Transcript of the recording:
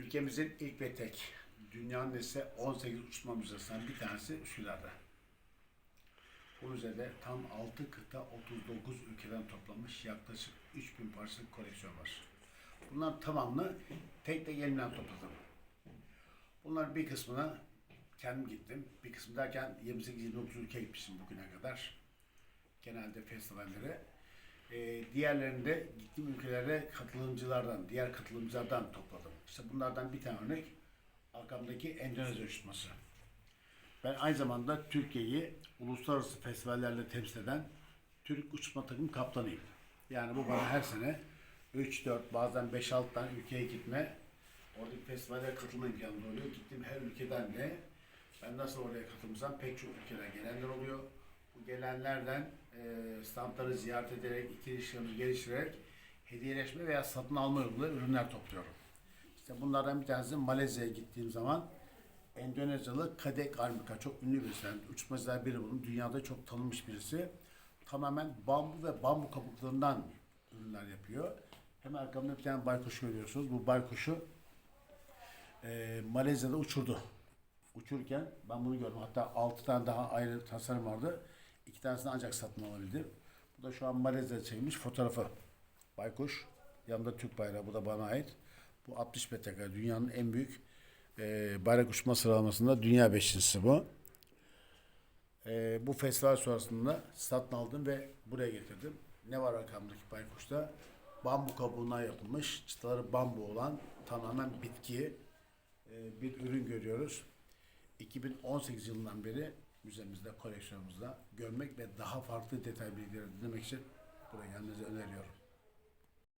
Ülkemizin ilk ve tek, dünyanın ise 18 uçma müzesinden bir tanesi Üsküdar'da. Bu müzede tam 6 kıta 39 ülkeden toplanmış yaklaşık 3000 parçalık koleksiyon var. Bunların tamamını tek tek elimden topladım. Bunların bir kısmına kendim gittim. Bir kısmı derken 28-29 ülke gitmişim bugüne kadar. Genelde festivallere. Ee, diğerlerini de gittiğim ülkelere katılımcılardan, diğer katılımcılardan topladım. İşte bunlardan bir tane örnek arkamdaki Endonezya uçması. Ben aynı zamanda Türkiye'yi uluslararası festivallerle temsil eden Türk uçma takım kaptanıyım. Yani bu bana her sene 3-4 bazen 5-6 tane ülkeye gitme, oradaki festivallere katılma imkanı oluyor. Gittiğim her ülkeden de ben nasıl oraya katılmışsam pek çok ülkeden gelenler oluyor. Bu gelenlerden e, standları ziyaret ederek, ikili ilişkilerimi geliştirerek hediyeleşme veya satın alma yoluyla ürünler topluyorum. İşte bunlardan bir tanesi Malezya'ya gittiğim zaman Endonezyalı Kadek Armika çok ünlü birisi. Yani uçmacılar biri bunun. Dünyada çok tanınmış birisi. Tamamen bambu ve bambu kabuklarından ürünler yapıyor. Hemen arkamda bir tane baykuş görüyorsunuz. Bu baykuşu e, Malezya'da uçurdu. Uçururken ben bunu gördüm. Hatta 6 tane daha ayrı tasarım vardı. İki tanesini ancak satın alabildim. Bu da şu an Malezya'da çekilmiş fotoğrafı. Baykuş. Yanında Türk bayrağı. Bu da bana ait. Bu 60 metre Dünyanın en büyük e, bayrak uçma sıralamasında dünya beşincisi bu. E, bu festival sonrasında satın aldım ve buraya getirdim. Ne var arkamdaki baykuşta? Bambu kabuğundan yapılmış, çıtaları bambu olan tamamen bitki e, bir ürün görüyoruz. 2018 yılından beri müzemizde, koleksiyonumuzda görmek ve daha farklı detay bilgileri dinlemek için buraya gelmenizi öneriyorum.